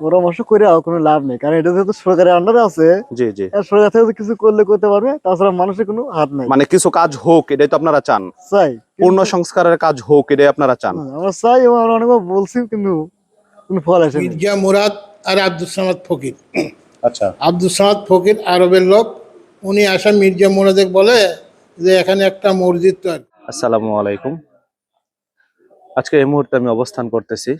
পরামর্শ করে আর কোনো লাভ নেই। কারণ এটা যেহেতু সরকারের আন্ডারে আছে জি জি। সরকার থেকে কিছু করলে করতে পারবে তাছাড়া মানুষের কোনো হাত নাই। মানে কিছু কাজ হোক এটাই তো আপনারা চান। চাই পূর্ণ সংস্কারের কাজ হোক এটাই আপনারা চান। হ্যাঁ, আমরা চাই এবং আমরা অনেকবার বলছি কিন্তু কোনো ফল আসেনি মির্জা মুরাদ আর আব্দুল সামাদ ফকির। আচ্ছা। আব্দুল সামাদ ফকির আরবের লোক উনি আসা মির্জা মুরাদেক বলে যে এখানে একটা মসজিদ তৈরি। আসসালামু আলাইকুম। আজকে এই মুহূর্তে আমি অবস্থান করতেছি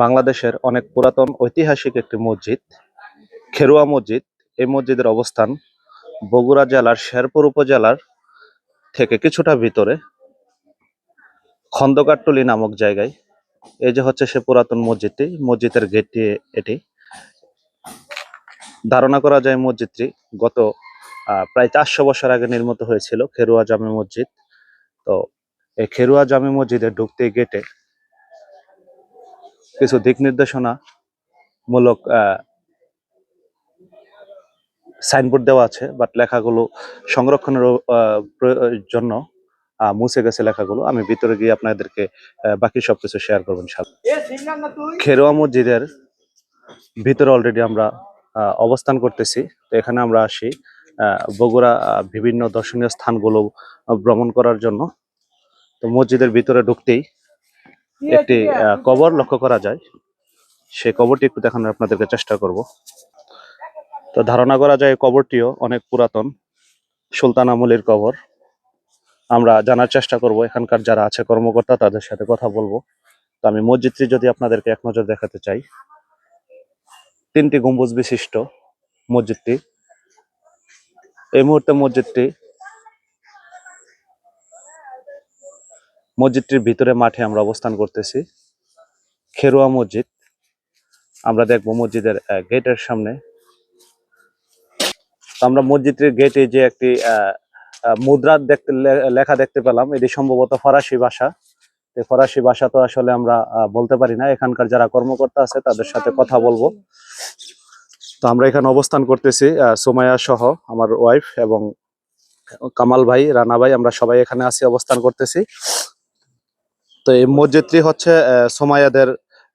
বাংলাদেশের অনেক পুরাতন ঐতিহাসিক একটি মসজিদ, খেরুয়া মসজিদ। এই মসজিদের অবস্থান বগুড়া জেলার শেরপুর উপজেলার থেকে কিছুটা ভিতরে খন্দকারটলি নামক জায়গায়। এই যে হচ্ছে সে পুরাতন মসজিদটি, মসজিদের গেটটি এটি। ধারণা করা যায় মসজিদটি গত প্রায় চারশো বছর আগে নির্মিত হয়েছিল, খেরুয়া জামে মসজিদ। তো এই খেরুয়া জামে মসজিদে ঢুকতে গেটে কিছু দিক নির্দেশনা মূলক সাইনবোর্ড দেওয়া আছে বাট লেখাগুলো সংরক্ষণের জন্য মুছে গেছে লেখাগুলো। আমি ভিতরে গিয়ে আপনাদেরকে বাকি সবকিছু শেয়ার করবেন খেরোয়া মসজিদের ভিতরে অলরেডি আমরা অবস্থান করতেছি। তো এখানে আমরা আসি আহ, বগুড়া বিভিন্ন দর্শনীয় স্থানগুলো ভ্রমণ করার জন্য। তো মসজিদের ভিতরে ঢুকতেই একটি কবর লক্ষ্য করা যায়। সেই কবরটি একটু দেখানোর আপনাদেরকে চেষ্টা করব। তো ধারণা করা যায় কবরটিও অনেক পুরাতন সুলতান আমলের কবর। আমরা জানার চেষ্টা করব এখানকার যারা আছে কর্মকর্তা তাদের সাথে কথা বলব। তো আমি মসজিদটি যদি আপনাদেরকে এক নজর দেখাতে চাই। তিনটি গম্বুজ বিশিষ্ট মসজিদটি। এই মুহূর্তে মসজিদটি মসজিদটির ভিতরে মাঠে আমরা অবস্থান করতেছি। খেরুয়া মসজিদ। আমরা দেখব মসজিদের গেটের সামনে। আমরা মসজিদের গেটে যে একটি মুদ্রা দেখতে লেখা দেখতে পেলাম, এটি সম্ভবত ফরাসি ভাষা। ফরাসি ভাষা তো আসলে আমরা বলতে পারি না। এখানকার যারা কর্মকর্তা আছে, তাদের সাথে কথা বলব। তো আমরা এখানে অবস্থান করতেছি সোমায়া সহ আমার ওয়াইফ এবং কামাল ভাই, রানা ভাই, আমরা সবাই এখানে আছি, অবস্থান করতেছি। তো এই মসজিদটি হচ্ছে আহ, সোমায়াদের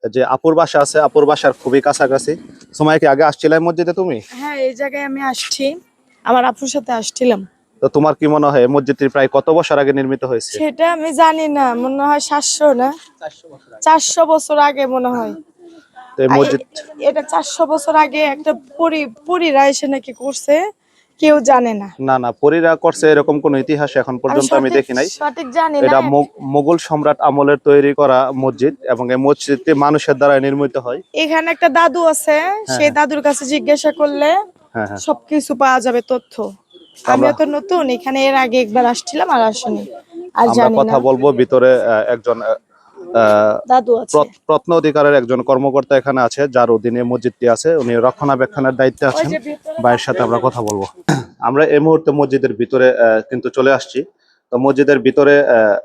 যে আপুর বাসা আছে আপুর বাসার খুবই কাছাকাছি। সোমায়া কি আগে আসছিলে মসজিদে তুমি? হ্যাঁ এই জায়গায় আমি আসছি। আমার আপুর সাথে আসছিলাম। তো তোমার কি মনে হয় মসজিদটি প্রায় কত বছর আগে নির্মিত হয়েছে? সেটা আমি জানি না মনে হয় সাতশো না? চারশো বছর আগে মনে হয়। তো এই মসজিদ এটা চারশো বছর আগে একটা পরি পরিরা এসে নাকি করছে। কেউ জানে না। না না পরীরা করছে এরকম কোন ইতিহাস এখন পর্যন্ত আমি দেখি নাই। সঠিক জানি এটা না। মো- মোগল সম্রাট আমলের তৈরি করা মসজিদ এবং এই মসজিদটি মানুষের দ্বারা নির্মিত হয়। এখানে একটা দাদু আছে সেই দাদুর কাছে জিজ্ঞাসা করলে হ্যাঁ হ্যাঁ। সবকিছু পাওয়া যাবে তথ্য। আমি তো নতুন এখানে এর আগে একবার আসছিলাম আর আসিনি। আর জানি কথা বলব ভিতরে একজন প্রত্ন অধিকারের একজন কর্মকর্তা এখানে আছে যার অধীনে মসজিদটি আছে। উনি রক্ষণাবেক্ষণের দায়িত্বে আছেন। ভাইয়ের সাথে আমরা কথা বলব। আমরা এই মুহূর্তে মসজিদের ভিতরে কিন্তু চলে আসছি। তো মসজিদের ভিতরে আহ,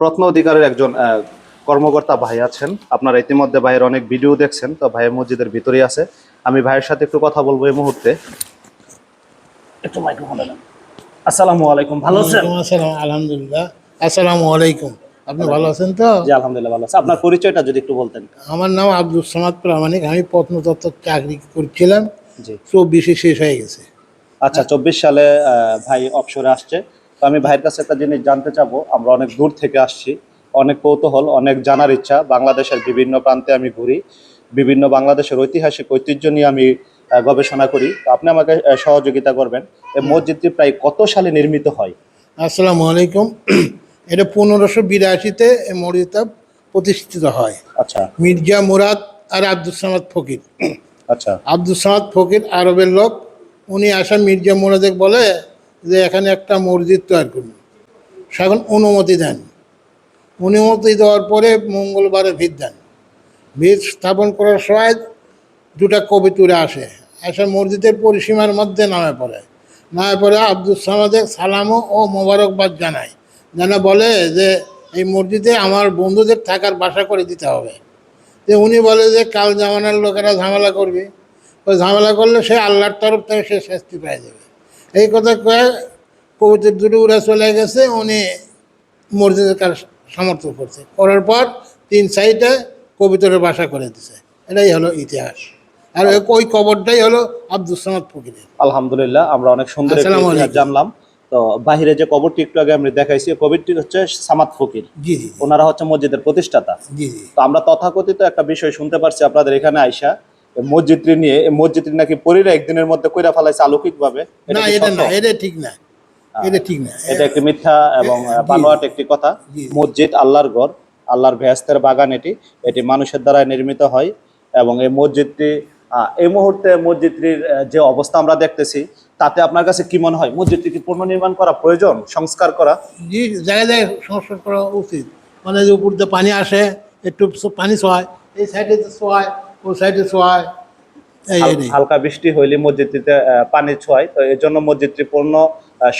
প্রত্ন অধিকারের একজন আহ, কর্মকর্তা ভাই আছেন। আপনারা ইতিমধ্যে ভাইয়ের অনেক ভিডিও দেখছেন। তো ভাইয়ের মসজিদের ভিতরেই আছে। আমি ভাইয়ের সাথে একটু কথা বলব এই মুহূর্তে। একটু মাইক্রোফোনে আসসালামু আলাইকুম। ভালো আছেন? আলহামদুলিল্লাহ। আসসালামু আলাইকুম। আপনি ভালো আছেন তো? জি আলহামদুলিল্লাহ ভালো আছে। আপনার পরিচয়টা যদি একটু বলতেন। আমার নাম আব্দুল সামাদ প্রামাণিক। আমি প্রত্নতত্ত্ব চাকরি করছিলাম। জি। চব্বিশে শেষ হয়ে গেছে। আচ্ছা চব্বিশ সালে ভাই অবসরে আসছে। তো আমি ভাইয়ের কাছে একটা জিনিস জানতে চাবো। আমরা অনেক দূর থেকে আসছি। অনেক কৌতূহল অনেক জানার ইচ্ছা। বাংলাদেশের বিভিন্ন প্রান্তে আমি ঘুরি। বিভিন্ন বাংলাদেশের ঐতিহাসিক ঐতিহ্য নিয়ে আমি গবেষণা করি। তো আপনি আমাকে সহযোগিতা করবেন। এই মসজিদটি প্রায় কত সালে নির্মিত হয়? আসসালামু আলাইকুম। এটা পনেরোশো বিরাশিতে এই মসজিদটা প্রতিষ্ঠিত হয়। আচ্ছা। মির্জা মুরাদ আর আব্দুল সামাদ ফকির। আচ্ছা। আব্দুল সামাদ ফকির আরবের লোক উনি আসা মির্জা মুরাদেক বলে যে এখানে একটা মসজিদ তৈরি করুন। সে এখন অনুমতি দেন। অনুমতি দেওয়ার পরে মঙ্গলবারে ভিত দেন। ভিত স্থাপন করার সময় দুটা কবি তুলে আসে। এসে মসজিদের পরিসীমার মধ্যে নামে পড়ে। নামে পড়ে আব্দুল সামাদের সালামও ও মোবারকবাদ জানায়। জানা বলে যে এই মসজিদে আমার বন্ধুদের থাকার বাসা করে দিতে হবে। যে উনি বলে যে কাল জামানার লোকেরা ঝামেলা করবে। ওই ঝামেলা করলে সে আল্লাহর তরফ থেকে সে শাস্তি পেয়ে যাবে। এই কথা কয়ে কবিতার দুটো উড়ে চলে গেছে উনি মসজিদের কাজ সমর্থন করছে। করার পর তিন সাইডে কবিতরের বাসা করে দিছে। এটাই হলো ইতিহাস। আর ওই- কবরটাই হলো আব্দুল সামাদ ফকিরের। আলহামদুলিল্লাহ আমরা অনেক সুন্দর। জানলাম। তো বাহিরে যে কবরটি একটু আগে আমি দেখাইছি কবরটি হচ্ছে সামাদ ফকির। জি জি ওনারা হচ্ছে মসজিদের প্রতিষ্ঠাতা। জি জি। তো আমরা তথাকথিত একটা বিষয় শুনতে পারছি আপনাদের এখানে আইসা মসজিদটি নিয়ে এই মসজিদটি নাকি পরিরা একদিনের মধ্যে কইরা ফেলাইছে আলৌকিক ভাবে না এটা না এটা ঠিক না। এটা ঠিক না। এটা একটি মিথ্যা এবং। বানোয়াট একটি কথা। মসজিদ আল্লাহর ঘর আল্লাহর ভেস্তের বাগান এটি। এটি মানুষের দ্বারা নির্মিত হয় এবং এই মসজিদটি আহ, এই মুহূর্তে মসজিদটির যে অবস্থা আমরা দেখতেছি তাতে আপনার কাছে কি মনে হয়? মসজিদটি কি পুনর্নির্মাণ করা প্রয়োজন সংস্কার করা? জি জায়গায় জায়গায় সংস্কার করা উচিত। মানে যে উপর দিয়ে পানি আসে একটু পানি ছোঁয়ায় এই সাইডে ছোঁয়ায় ওই সাইডে ছোঁয়ায় হালকা বৃষ্টি হইলে মসজিদটিতে পানি ছোঁয় তো এই জন্য মসজিদটি পূর্ণ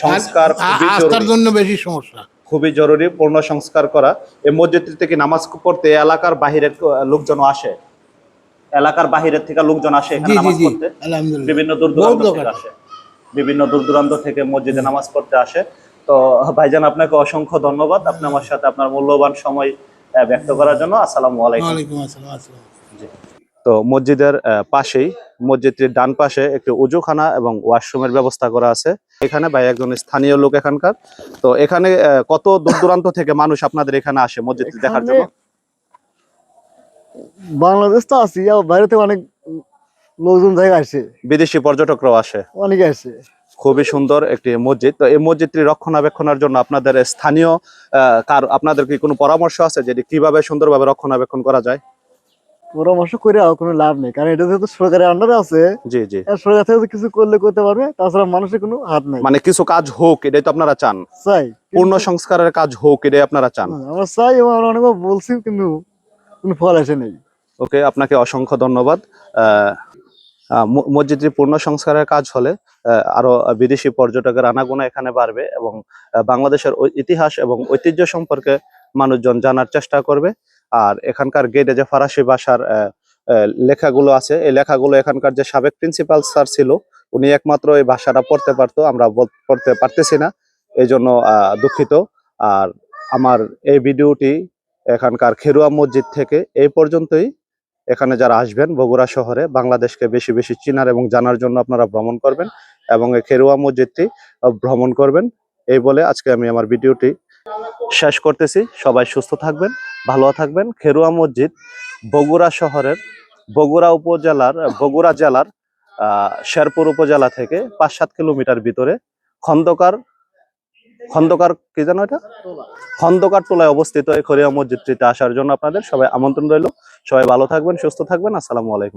সংস্কার আস্থার জন্য বেশি সমস্যা। খুবই জরুরি পূর্ণ সংস্কার করা। এই মসজিদটি থেকে নামাজ পড়তে এলাকার বাহিরের লোকজন আসে। এলাকার বাহিরের থেকে লোকজন আসে এখানে নামাজ পড়তে। আলহামদুলিল্লাহ। বিভিন্ন দূর দূরান্ত থেকে আসে। আসে বিভিন্ন দূর দূরান্ত থেকে মসজিদে নামাজ পড়তে আসে। তো ভাইজান আপনাকে অসংখ্য ধন্যবাদ। আপনি আমার সাথে আপনার মূল্যবান সময় ব্যক্ত করার জন্য। আসসালামু আলাইকুম। তো মসজিদের পাশেই মসজিদটির ডান পাশে একটি উজুখানা এবং ওয়াশরুমের ব্যবস্থা করা আছে। এখানে ভাই একজন স্থানীয় লোক এখানকার। তো এখানে কত দূর দূরান্ত থেকে মানুষ আপনাদের এখানে আসে মসজিদটি দেখার জন্য? বাংলাদেশ তো আছি আর বাইরে থেকে অনেক লোকজন জায়গা আসে। বিদেশি পর্যটকরাও আসে। অনেকে আসে। খুবই সুন্দর একটি মসজিদ। তো এই মসজিদটি রক্ষণাবেক্ষণের জন্য আপনাদের স্থানীয় কার আপনাদের কি কোনো পরামর্শ আছে যেটি কীভাবে সুন্দরভাবে রক্ষণাবেক্ষণ করা যায়? পরামর্শ করে কোনো লাভ নেই কারণ এটা যেহেতু সরকারের আন্ডারে আছে জি জি। সরকার থেকে কিছু করলে করতে পারবে তাছাড়া মানুষের কোনো হাত নাই। মানে কিছু কাজ হোক এটাই তো আপনারা চান। চাই পূর্ণ সংস্কারের কাজ হোক এটাই আপনারা চান। আমরা চাই এবং আমরা অনেকবার বলছি কিন্তু কোনো ফল আসে নেই। ওকে আপনাকে অসংখ্য ধন্যবাদ। আহ, মসজিদটির পূর্ণ সংস্কারের কাজ হলে আরও বিদেশি পর্যটকের আনাগোনা এখানে বাড়বে এবং বাংলাদেশের ইতিহাস এবং ঐতিহ্য সম্পর্কে মানুষজন জানার চেষ্টা করবে। আর এখানকার গেটে যে ফরাসি ভাষার লেখাগুলো আছে, এই লেখাগুলো এখানকার যে সাবেক প্রিন্সিপাল স্যার ছিল, উনি একমাত্র এই ভাষাটা পড়তে পারতো, আমরা পড়তে পারতেছি না এই জন্য দুঃখিত। আর আমার এই ভিডিওটি এখানকার খেরুয়া মসজিদ থেকে এই পর্যন্তই। এখানে যারা আসবেন বগুড়া শহরে, বাংলাদেশকে বেশি বেশি চিনার এবং জানার জন্য আপনারা ভ্রমণ করবেন এবং খেরুয়া মসজিদটি ভ্রমণ করবেন। এই বলে আজকে আমি আমার ভিডিওটি শেষ করতেছি। সবাই সুস্থ থাকবেন, ভালো থাকবেন। খেরুয়া মসজিদ বগুড়া শহরের বগুড়া উপজেলার, বগুড়া জেলার শেরপুর উপজেলা থেকে পাঁচ সাত কিলোমিটার ভিতরে খন্দকার খন্দকার কি জানো এটা? খন্দকার টোলায় অবস্থিত এই খরিয়া মসজিদটিতে আসার জন্য আপনাদের সবাই আমন্ত্রণ রইল। সবাই ভালো থাকবেন, সুস্থ থাকবেন। আসসালামু আলাইকুম।